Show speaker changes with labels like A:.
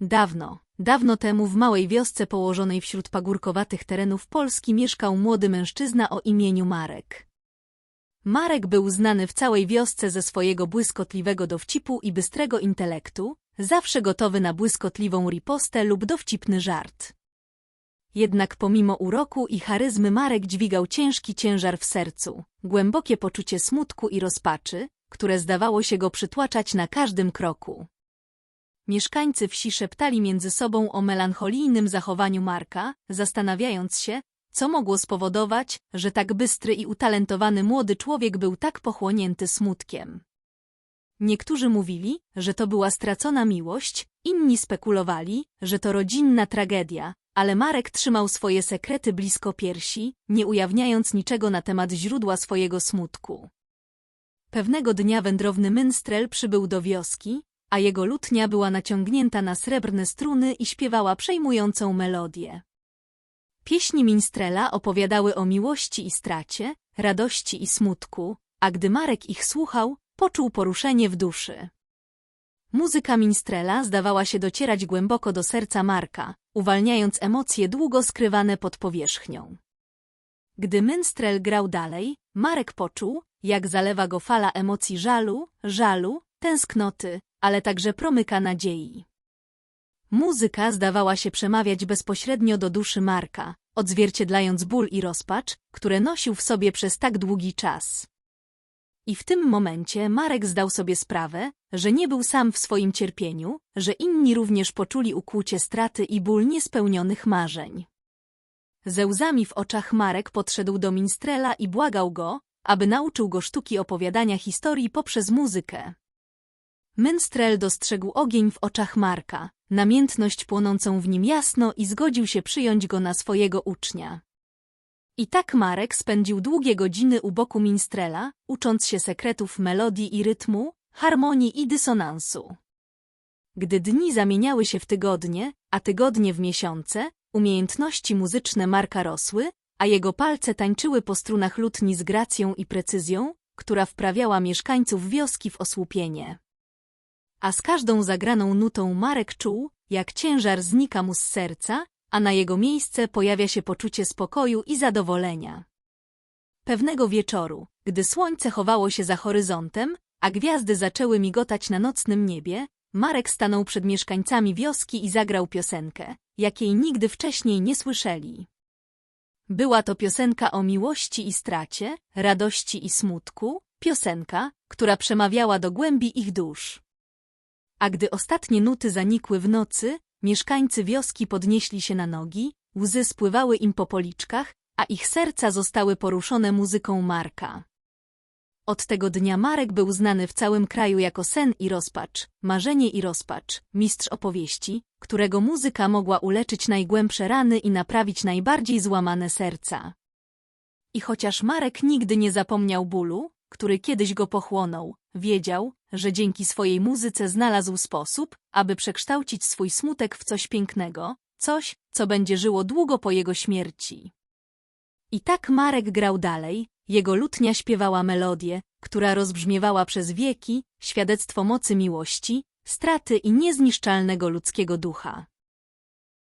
A: Dawno, dawno temu w małej wiosce położonej wśród pagórkowatych terenów Polski mieszkał młody mężczyzna o imieniu Marek. Marek był znany w całej wiosce ze swojego błyskotliwego dowcipu i bystrego intelektu, zawsze gotowy na błyskotliwą ripostę lub dowcipny żart. Jednak pomimo uroku i charyzmy Marek dźwigał ciężki ciężar w sercu, głębokie poczucie smutku i rozpaczy, które zdawało się go przytłaczać na każdym kroku. Mieszkańcy wsi szeptali między sobą o melancholijnym zachowaniu Marka, zastanawiając się, co mogło spowodować, że tak bystry i utalentowany młody człowiek był tak pochłonięty smutkiem. Niektórzy mówili, że to była stracona miłość, inni spekulowali, że to rodzinna tragedia, ale Marek trzymał swoje sekrety blisko piersi, nie ujawniając niczego na temat źródła swojego smutku. Pewnego dnia wędrowny minstrel przybył do wioski, a jego lutnia była naciągnięta na srebrne struny i śpiewała przejmującą melodię. Pieśni minstrela opowiadały o miłości i stracie, radości i smutku, a gdy Marek ich słuchał, poczuł poruszenie w duszy. Muzyka minstrela zdawała się docierać głęboko do serca Marka, uwalniając emocje długo skrywane pod powierzchnią. Gdy minstrel grał dalej, Marek poczuł, jak zalewa go fala emocji żalu, żalu, tęsknoty, ale także promyka nadziei. Muzyka zdawała się przemawiać bezpośrednio do duszy Marka, odzwierciedlając ból i rozpacz, które nosił w sobie przez tak długi czas. I w tym momencie Marek zdał sobie sprawę, że nie był sam w swoim cierpieniu, że inni również poczuli ukłucie straty i ból niespełnionych marzeń. Ze łzami w oczach Marek podszedł do minstrela i błagał go, aby nauczył go sztuki opowiadania historii poprzez muzykę. Minstrel dostrzegł ogień w oczach Marka, namiętność płonącą w nim jasno i zgodził się przyjąć go na swojego ucznia. I tak Marek spędził długie godziny u boku minstrela, ucząc się sekretów melodii i rytmu, harmonii i dysonansu. Gdy dni zamieniały się w tygodnie, a tygodnie w miesiące, umiejętności muzyczne Marka rosły, a jego palce tańczyły po strunach lutni z gracją i precyzją, która wprawiała mieszkańców wioski w osłupienie. A z każdą zagraną nutą Marek czuł, jak ciężar znika mu z serca, a na jego miejsce pojawia się poczucie spokoju i zadowolenia. Pewnego wieczoru, gdy słońce chowało się za horyzontem, a gwiazdy zaczęły migotać na nocnym niebie, Marek stanął przed mieszkańcami wioski i zagrał piosenkę, jakiej nigdy wcześniej nie słyszeli. Była to piosenka o miłości i stracie, radości i smutku, piosenka, która przemawiała do głębi ich dusz. A gdy ostatnie nuty zanikły w nocy, mieszkańcy wioski podnieśli się na nogi, łzy spływały im po policzkach, a ich serca zostały poruszone muzyką Marka. Od tego dnia Marek był znany w całym kraju jako sen i rozpacz, marzenie i rozpacz, mistrz opowieści, którego muzyka mogła uleczyć najgłębsze rany i naprawić najbardziej złamane serca. I chociaż Marek nigdy nie zapomniał bólu, który kiedyś go pochłonął, wiedział, że dzięki swojej muzyce znalazł sposób, aby przekształcić swój smutek w coś pięknego, coś, co będzie żyło długo po jego śmierci. I tak Marek grał dalej, jego lutnia śpiewała melodię, która rozbrzmiewała przez wieki, świadectwo mocy miłości, straty i niezniszczalnego ludzkiego ducha.